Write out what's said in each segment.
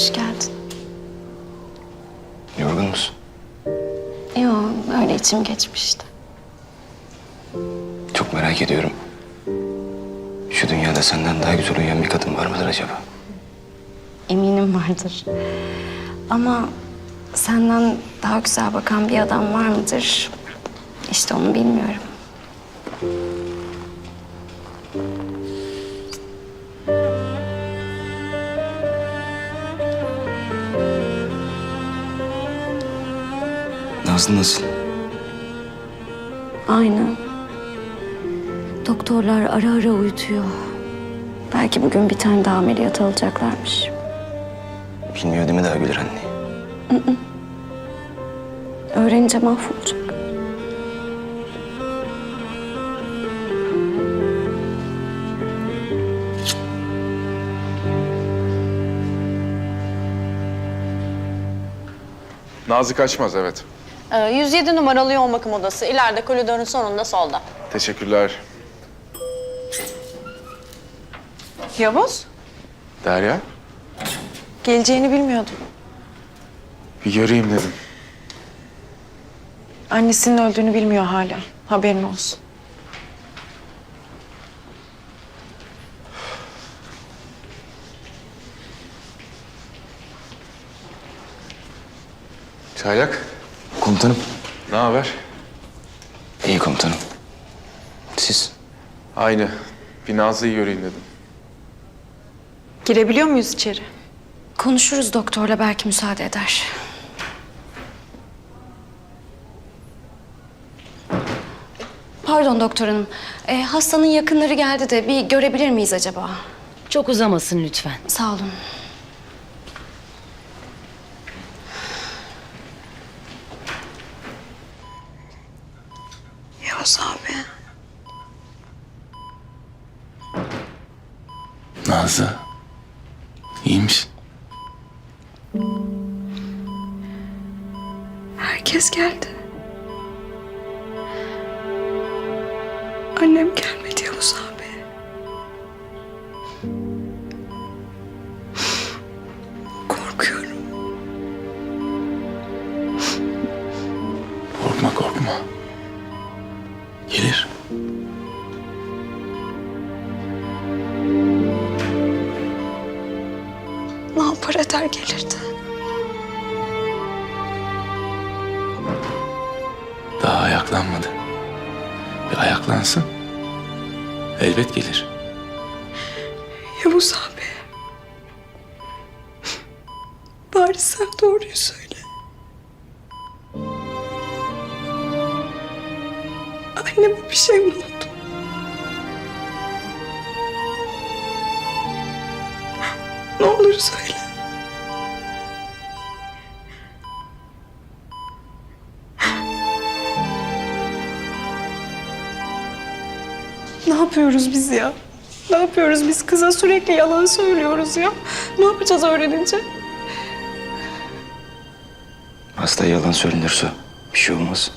Hoş geldin. Yorgun musun? Yok öyle içim geçmişti. Çok merak ediyorum. Şu dünyada senden daha güzel uyuyan bir kadın var mıdır acaba? Eminim vardır. Ama senden daha güzel bakan bir adam var mıdır? İşte onu bilmiyorum. Nazlı nasıl? Aynı. Doktorlar ara ara uyutuyor. Belki bugün bir tane daha ameliyat alacaklarmış. Bilmiyor değil mi daha Güler anne? Öğrenince mahvolacak. Nazlı kaçmaz evet. Ee, 107 numaralı yoğun bakım odası. İleride koridorun sonunda solda. Teşekkürler. Yavuz? Derya Geleceğini bilmiyordum. bir göreyim dedim. Annesinin öldüğünü bilmiyor hala. Haberin olsun. Çaylak Komutanım. ne haber? İyi komutanım. Siz? Aynı. Bir Nazlı'yı göreyim dedim. Girebiliyor muyuz içeri? Konuşuruz doktorla belki müsaade eder. Pardon doktor hanım. Ee, hastanın yakınları geldi de bir görebilir miyiz acaba? Çok uzamasın lütfen. Sağ olun. Yavuz abi. Nazlı. iyi misin? Herkes geldi. Annem gelmedi Eder gelirdi. Daha ayaklanmadı. Bir ayaklansın. Elbet gelir. Yavuz abi. Bari sen doğruyu söyle. Anneme bir şey mi oldu? Ne olur söyle. Ne yapıyoruz biz ya? Ne yapıyoruz biz? Kıza sürekli yalan söylüyoruz ya. Ne yapacağız öğrenince? Hasta yalan söylenirse bir şey olmaz.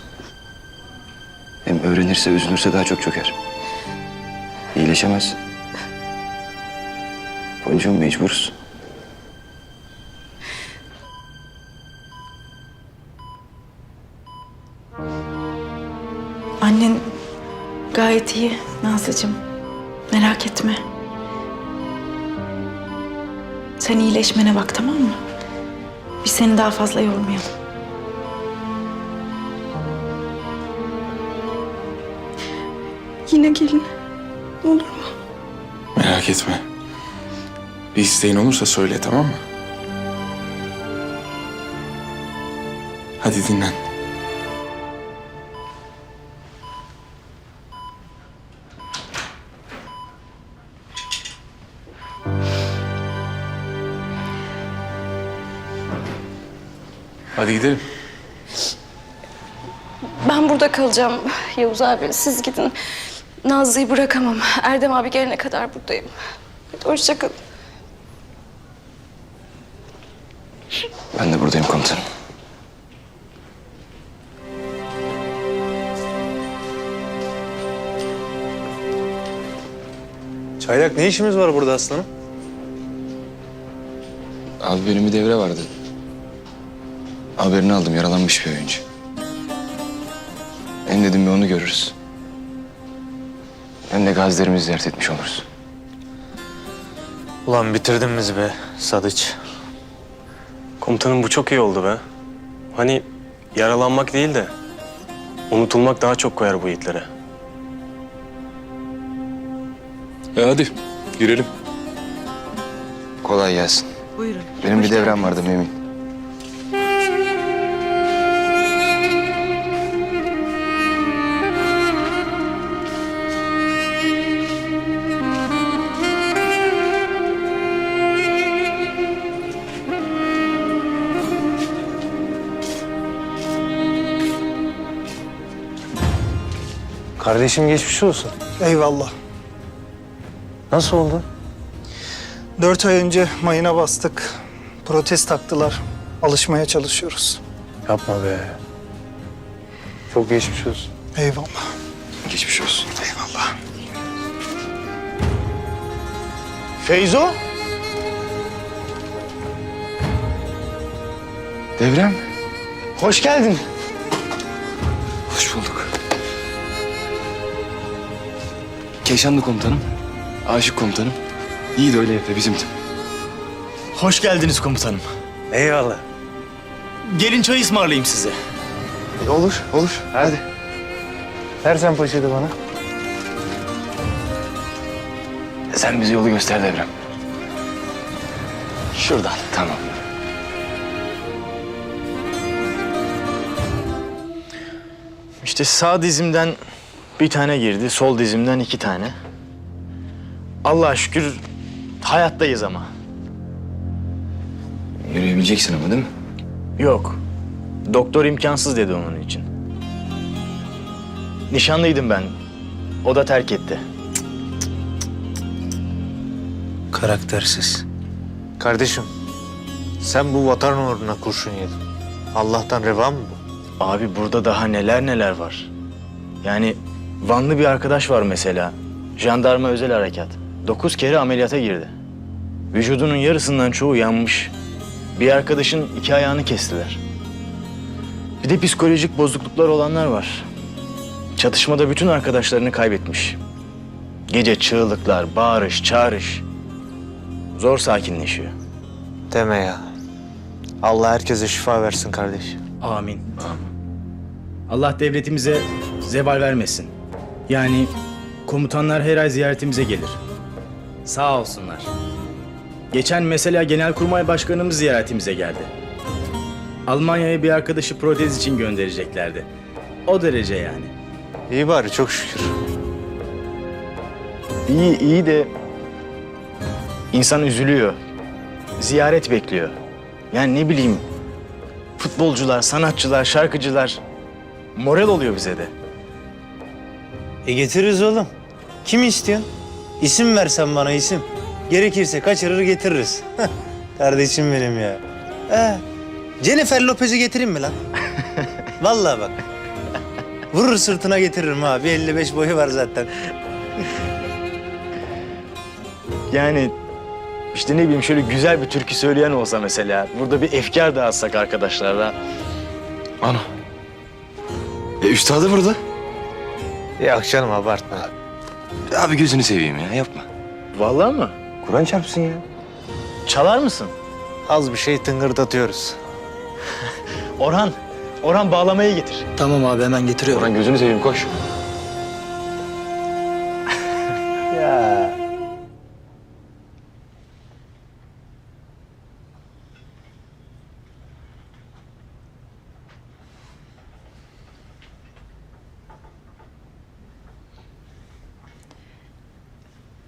Hem öğrenirse, üzülürse daha çok çöker. İyileşemez. Boncuğum mecburuz. Gayet iyi Nazlıcığım. Merak etme. Sen iyileşmene bak tamam mı? Biz seni daha fazla yormayalım. Yine gelin. Olur mu? Merak etme. Bir isteğin olursa söyle tamam mı? Hadi dinlen. Hadi gidelim. Ben burada kalacağım Yavuz abi. Siz gidin. Nazlı'yı bırakamam. Erdem abi gelene kadar buradayım. Hadi hoşça kalın. Ben de buradayım komutanım. Çaylak ne işimiz var burada aslanım? Abi benim bir devre vardı. Haberini aldım yaralanmış bir oyuncu. Hem dedim bir onu görürüz. Hem de gazilerimizi ziyaret etmiş oluruz. Ulan bitirdin bizi be Sadıç. Komutanım bu çok iyi oldu be. Hani yaralanmak değil de unutulmak daha çok koyar bu yiğitlere. E hadi girelim. Kolay gelsin. Buyurun. Benim Hoş bir devrem vardı Memin. Kardeşim geçmiş olsun. Eyvallah. Nasıl oldu? Dört ay önce mayına bastık. Protest taktılar. Alışmaya çalışıyoruz. Yapma be. Çok geçmiş olsun. Eyvallah. Geçmiş olsun. Eyvallah. Feyzo? Devrem. Hoş geldin. Hoş bulduk. Keşanlı komutanım. Aşık komutanım. İyi de öyle yapıyor bizimdim. Hoş geldiniz komutanım. Eyvallah. Gelin çay ısmarlayayım size. olur, olur. Hadi. Ver sen poşeti bana. Sen bize yolu göster Devrem. Şuradan. Tamam. İşte sağ dizimden bir tane girdi, sol dizimden iki tane. Allah'a şükür hayattayız ama. Yürüyebileceksin ama değil mi? Yok. Doktor imkansız dedi onun için. Nişanlıydım ben. O da terk etti. Karaktersiz. Kardeşim, sen bu vatan uğruna kurşun yedin. Allah'tan reva mı bu? Abi burada daha neler neler var. Yani Vanlı bir arkadaş var mesela. Jandarma özel harekat. Dokuz kere ameliyata girdi. Vücudunun yarısından çoğu yanmış. Bir arkadaşın iki ayağını kestiler. Bir de psikolojik bozukluklar olanlar var. Çatışmada bütün arkadaşlarını kaybetmiş. Gece çığlıklar, bağırış, çağrış. Zor sakinleşiyor. Deme ya. Allah herkese şifa versin kardeş. Amin. Allah devletimize zeval vermesin. Yani komutanlar her ay ziyaretimize gelir. Sağ olsunlar. Geçen mesela Genelkurmay Başkanımız ziyaretimize geldi. Almanya'ya bir arkadaşı protez için göndereceklerdi. O derece yani. İyi bari çok şükür. İyi iyi de insan üzülüyor. Ziyaret bekliyor. Yani ne bileyim futbolcular, sanatçılar, şarkıcılar moral oluyor bize de. E getiririz oğlum. Kim istiyor? İsim versen bana isim. Gerekirse kaçırır getiririz. Kardeşim benim ya. He. Jennifer Lopez'i getireyim mi lan? Vallahi bak. Vurur sırtına getiririm ha. Bir 55 boyu var zaten. Yani işte ne bileyim şöyle güzel bir türkü söyleyen olsa mesela. Burada bir efkar dağıtsak arkadaşlarla. Ana. E üstadı burada. Yok canım abartma. Abi gözünü seveyim ya yapma. Vallahi mı? Kur'an çarpsın ya. Çalar mısın? Az bir şey tıngırdatıyoruz. Orhan, Orhan bağlamayı getir. Tamam abi hemen getiriyorum. Kur'an gözünü seveyim koş.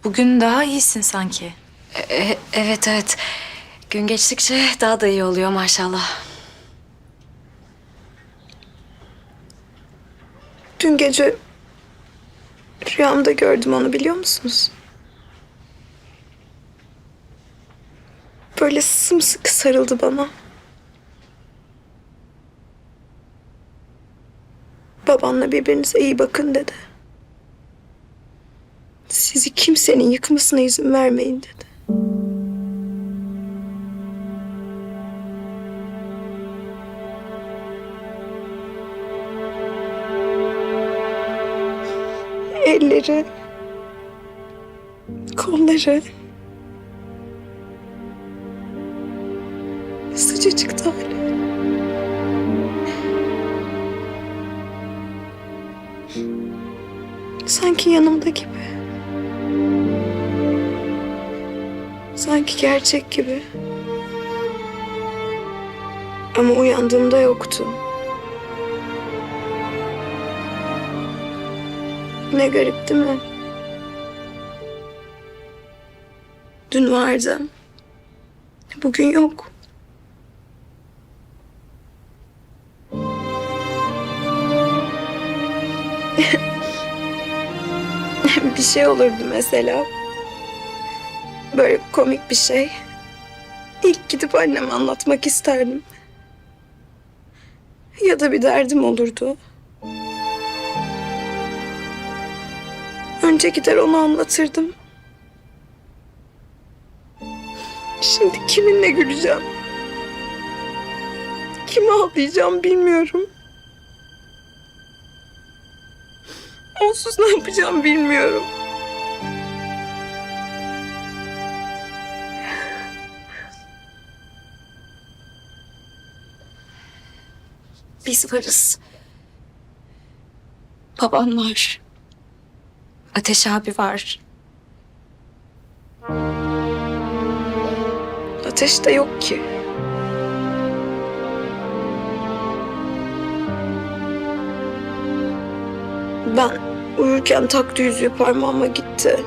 Bugün daha iyisin sanki. E- evet evet. Gün geçtikçe daha da iyi oluyor maşallah. Dün gece rüyamda gördüm onu biliyor musunuz? Böyle sımsıkı sarıldı bana. Babanla birbirinize iyi bakın dedi kimsenin yıkmasına izin vermeyin dedi. Elleri, kolları sıcacıktı hala. Sanki yanımda gibi. Sanki gerçek gibi. Ama uyandığımda yoktu. Ne garip değil mi? Dün vardı. Bugün yok. Şey olurdu mesela. Böyle komik bir şey. İlk gidip anneme anlatmak isterdim. Ya da bir derdim olurdu. Önce gider onu anlatırdım. Şimdi kiminle güleceğim? Kime ağlayacağım bilmiyorum. Onsuz ne yapacağım bilmiyorum. Biz varız. Baban var. Ateş abi var. Ateş de yok ki. Ben uyurken taktı yüzüğü parmağıma gitti.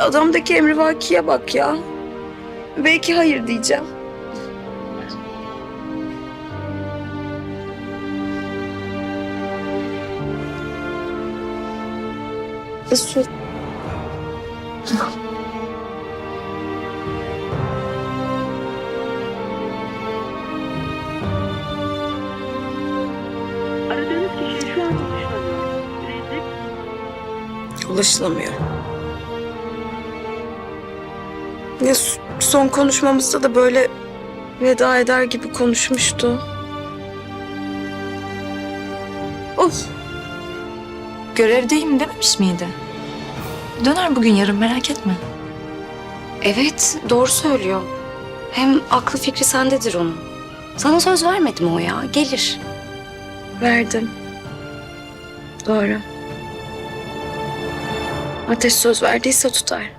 Adamdaki emrivakiye bak ya. Belki hayır diyeceğim. Su. Ulaşılamıyor. Ya s- son konuşmamızda da böyle veda eder gibi konuşmuştu. Görevdeyim dememiş miydi? Döner bugün yarın merak etme. Evet, doğru söylüyor. Hem aklı fikri sendedir onun. Sana söz vermedi mi o ya? Gelir. Verdim. Doğru. Ateş söz verdiyse tutar.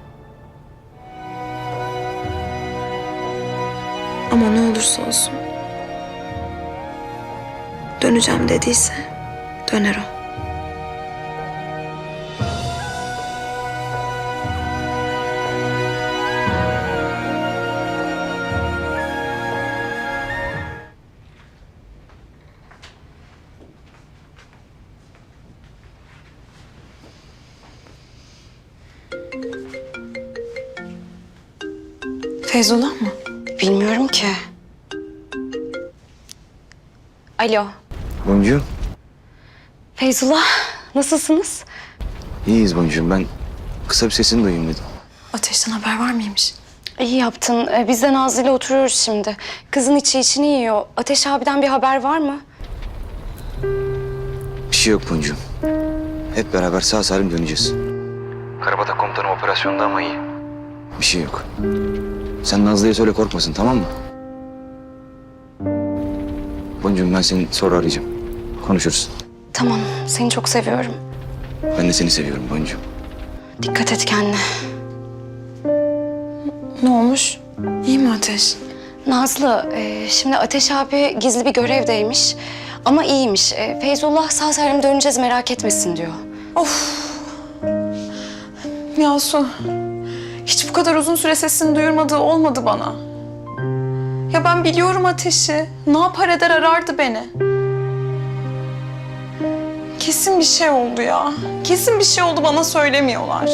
Ama ne olursa olsun. Döneceğim dediyse döner o. Feyzullah mı? Bilmiyorum ki. Alo. Boncuğum. Feyzullah, nasılsınız? İyiyiz Boncuğum. Ben kısa bir sesini duyayım dedim. Ateşten haber var mıymış? İyi yaptın. Ee, Biz de Nazlı ile oturuyoruz şimdi. Kızın içi içini yiyor. Ateş abiden bir haber var mı? Bir şey yok Boncuğum. Hep beraber sağ salim döneceğiz. Karabatak komutanım operasyonda ama iyi. Bir şey yok. Sen Nazlı'ya söyle korkmasın tamam mı? Boncuğum ben seni sonra arayacağım. Konuşuruz. Tamam, seni çok seviyorum. Ben de seni seviyorum Boncuğum. Dikkat et kendine. Ne olmuş? İyi mi Ateş? Nazlı, e, şimdi Ateş abi gizli bir görevdeymiş. Ama iyiymiş. E, Feyzullah sağ salim döneceğiz merak etmesin diyor. Yasu, hiç bu kadar uzun süre sesini duyurmadığı olmadı bana. Ya ben biliyorum ateşi. Ne yapar eder arardı beni. Kesin bir şey oldu ya. Kesin bir şey oldu bana söylemiyorlar.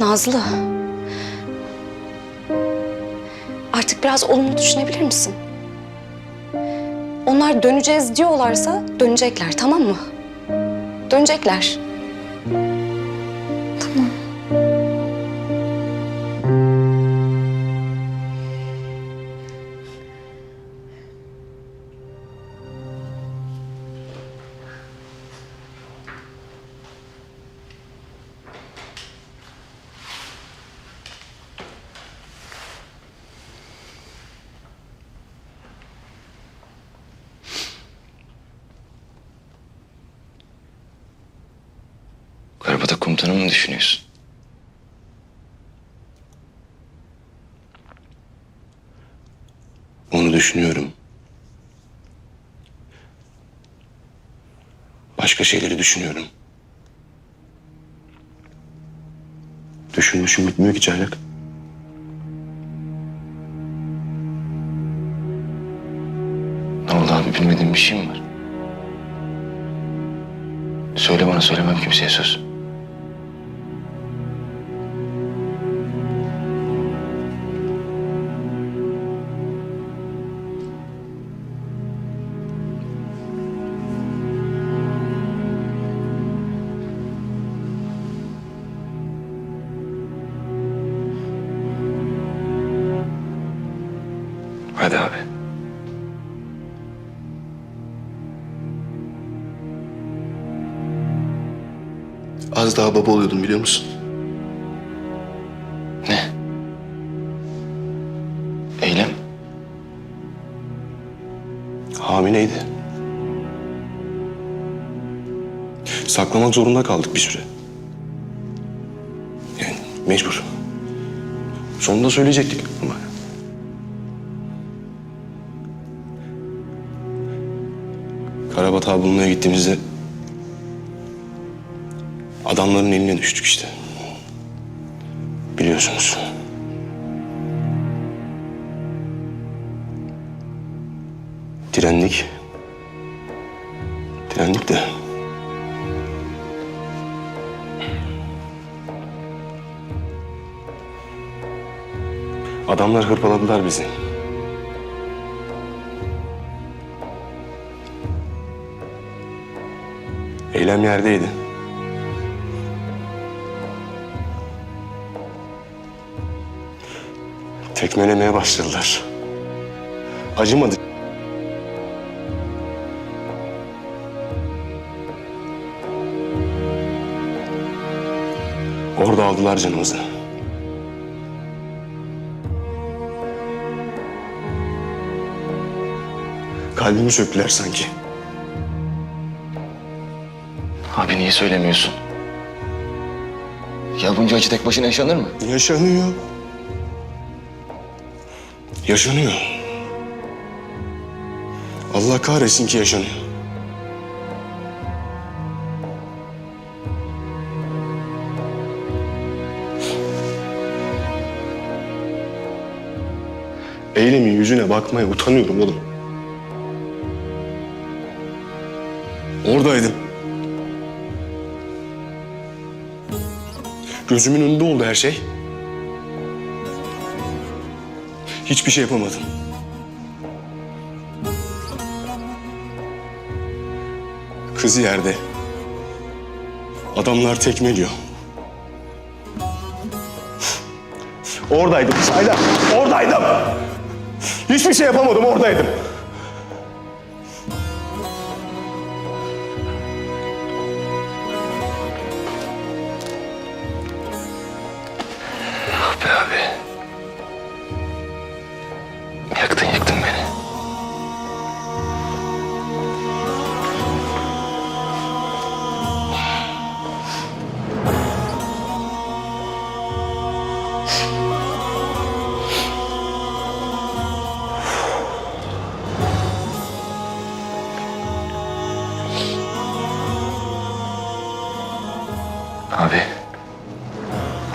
Nazlı. Artık biraz olumlu düşünebilir misin? Onlar döneceğiz diyorlarsa dönecekler tamam mı? Dönecekler. Düşünüyorum. Başka şeyleri düşünüyorum. Düşün düşün bitmiyor ki çaylak. Ne oldu abi bilmediğin bir şey mi var? Söyle bana söylemem kimseye söz. Hadi abi. Az daha baba oluyordum biliyor musun? Ne? Eylem? Hamileydi. Saklamak zorunda kaldık bir süre. Yani mecbur. Sonunda söyleyecektik ama... Karabatak'a bulmaya gittiğimizde... Adamların eline düştük işte. Biliyorsunuz. Direndik. Direndik de. Adamlar hırpaladılar bizi. Eylem yerdeydi. Tekmelemeye başladılar. Acımadı. Orada aldılar canımızı. Kalbimi söktüler sanki. Abi niye söylemiyorsun? Ya bunca acı tek başına yaşanır mı? Yaşanıyor. Yaşanıyor. Allah kahretsin ki yaşanıyor. Eylemin yüzüne bakmaya utanıyorum oğlum. Oradaydım. Gözümün önünde oldu her şey. Hiçbir şey yapamadım. Kız yerde. Adamlar tekmeliyor. Oradaydım Sayla. Oradaydım. Hiçbir şey yapamadım oradaydım. Abi.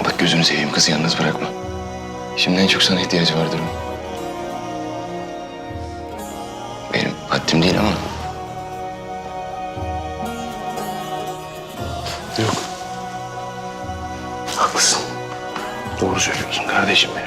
Bak gözünü seveyim kızı yalnız bırakma. Şimdi en çok sana ihtiyacı vardır onun. Benim haddim değil ama Yok. Haklısın. Doğru söylüyorsun kardeşim benim.